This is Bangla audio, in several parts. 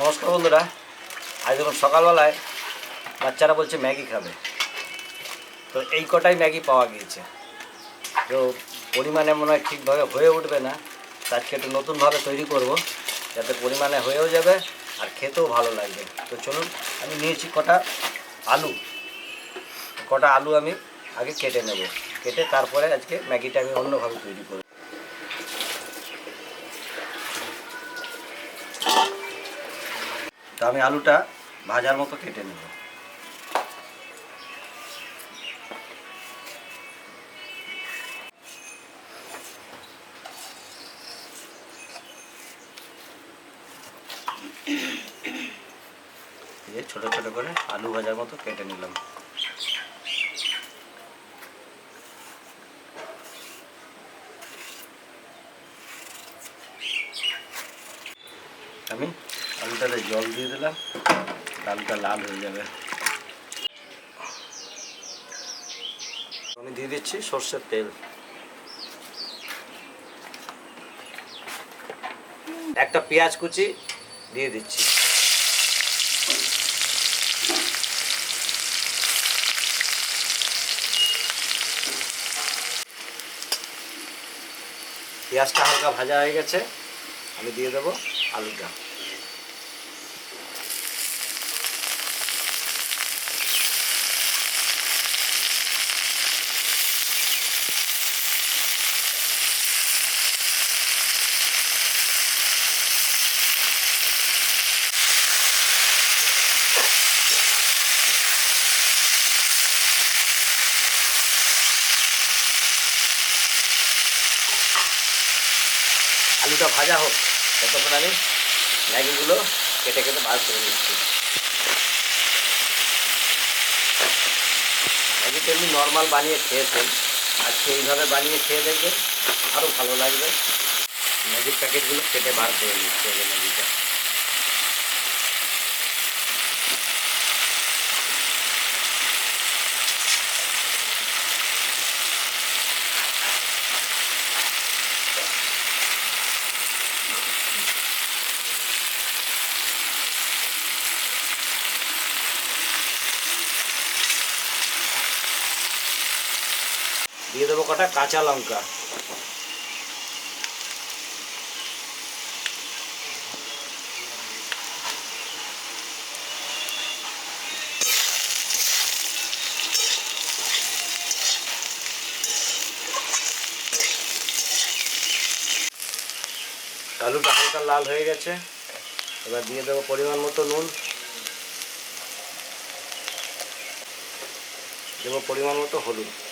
নমস্কার বন্ধুরা, আজ যখন সকালবেলায় বাচ্চারা বলছে ম্যাগি খাবে। তো এই কটাই ম্যাগি পাওয়া গিয়েছে। তো পরিমাণে মনে হয় ঠিকভাবে হয়ে উঠবে না। আজকে একটু নতুনভাবে তৈরি করব, যাতে পরিমাণে হয়েও যাবে আর খেতেও ভালো লাগবে। তো চলুন, আমি নিয়েছি কটা আলু। কটা আলু আমি আগে কেটে নেব। কেটে তারপরে আজকে ম্যাগিটা আমি অন্যভাবে তৈরি করব। তো আমি আলুটা ভাজার মতো কেটে নেব। ছোট ছোট করে আলু ভাজার মতো কেটে নিলাম। আমি আলুটাতে জল দিয়ে দিলাম। ডালটা লাল হয়ে যাবে। আমি দিয়ে দিচ্ছি সর্ষের তেল। একটা পেঁয়াজ কুচি দিয়ে দিচ্ছি। পেঁয়াজটা হালকা ভাজা হয়ে গেছে। আমি দিয়ে দেবো আলুটা। আলুটা ভাজা হোক, ততক্ষণ আমি ম্যাগিগুলো কেটে কেটে বার করে নিচ্ছি। ম্যাগিটা এমনি নর্মাল বানিয়ে খেয়েছেন, আজকে এইভাবে বানিয়ে খেয়ে দেখবেন, আরও ভালো লাগবে। ম্যাগির প্যাকেটগুলো কেটে বার করে নিচ্ছি আগে দিয়ে দেবো কটা কাঁচা লঙ্কা। আলুটা হালকা লাল হয়ে গেছে। এবার দিয়ে দেবো পরিমাণ মতো নুন। দেবো পরিমাণ মতো হলুদ।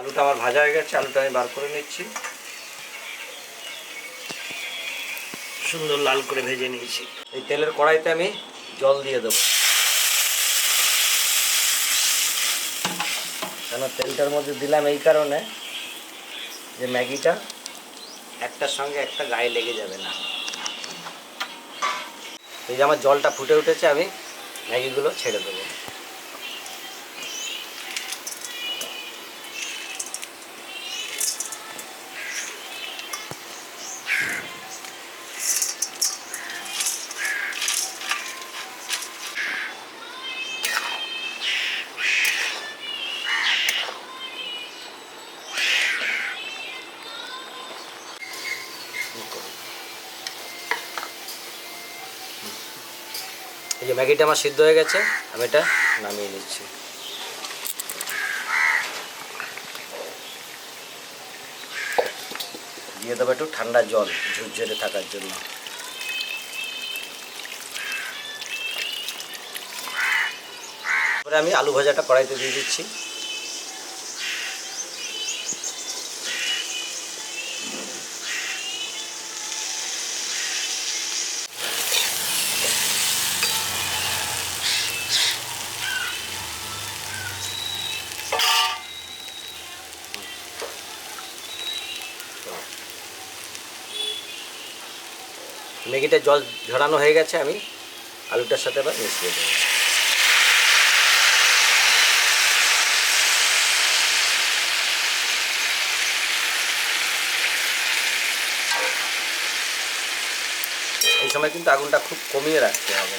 আলুটা আমার ভাজা হয়ে গেছে, আলুটা আমি বার করে নিচ্ছি। সুন্দর লাল করে ভেজে নিয়েছি। এই তেলের কড়াইতে আমি জল দিয়ে দেবো। কেন তেলটার মধ্যে দিলাম এই কারণে যে ম্যাগিটা একটার সঙ্গে একটা গায়ে লেগে যাবে না। এই যে আমার জলটা ফুটে উঠেছে, আমি ম্যাগিগুলো ছেড়ে দেবো। এই যে ম্যাগিটা আমার সিদ্ধ হয়ে গেছে, আমি এটা নামিয়ে নিচ্ছি। দিয়ে দেবো একটু ঠান্ডা জল, ঝুরঝুরে থাকার জন্য। আমি আলু ভাজাটা কড়াইতে দিয়ে দিচ্ছি। ম্যাগিটা জল ঝরানো হয়ে গেছে, আমি আলুটার সাথে এবার মিশিয়ে দেবো। এই সময় কিন্তু আগুনটা খুব কমিয়ে রাখতে হবে।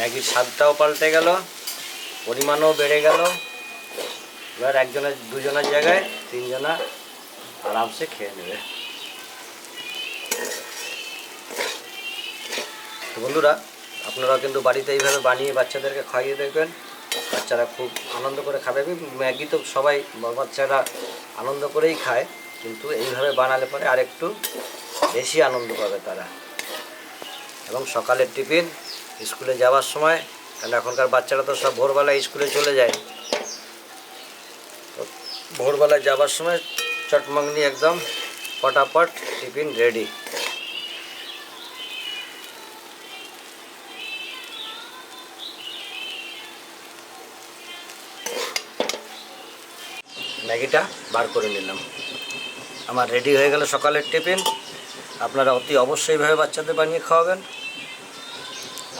ম্যাগির স্বাদটাও পাল্টে গেল, পরিমাণও বেড়ে গেল। এবার একজনের, দুজনের জায়গায় তিনজনা আরামসে খেয়ে নেবে। বন্ধুরা আপনারা কিন্তু বাড়িতে এইভাবে বানিয়ে বাচ্চাদেরকে খাইয়ে দেখবেন। বাচ্চারা খুব আনন্দ করে খাবে। ম্যাগি তো সবাই, বাচ্চারা আনন্দ করেই খায়, কিন্তু এইভাবে বানালে পরে আরেকটু বেশি আনন্দ পাবে তারা। এবং সকালের টিফিন, স্কুলে যাওয়ার সময় কারণ এখনকার বাচ্চারা তো সব ভোরবেলায় স্কুলে চলে যায়। তো ভোরবেলায় যাওয়ার সময় চটমংনি একদম ফটাফট টিফিন রেডি। ম্যাগিটা বার করে নিলাম। আমার রেডি হয়ে গেল সকালের টিফিন। আপনারা অতি অবশ্যইভাবে বাচ্চাদের বানিয়ে খাওয়াবেন।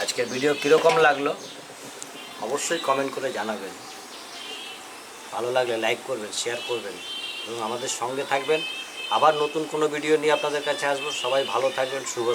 আজকের ভিডিও কীরকম লাগল? অবশ্যই কমেন্ট করে জানাবেন। ভালো লাগলে লাইক করবেন শেয়ার করবেন এবং আমাদের সঙ্গে থাকবেন। আবার নতুন কোনো ভিডিও নিয়ে আপনাদের কাছে আসব। সবাই ভালো থাকবেন, শুভ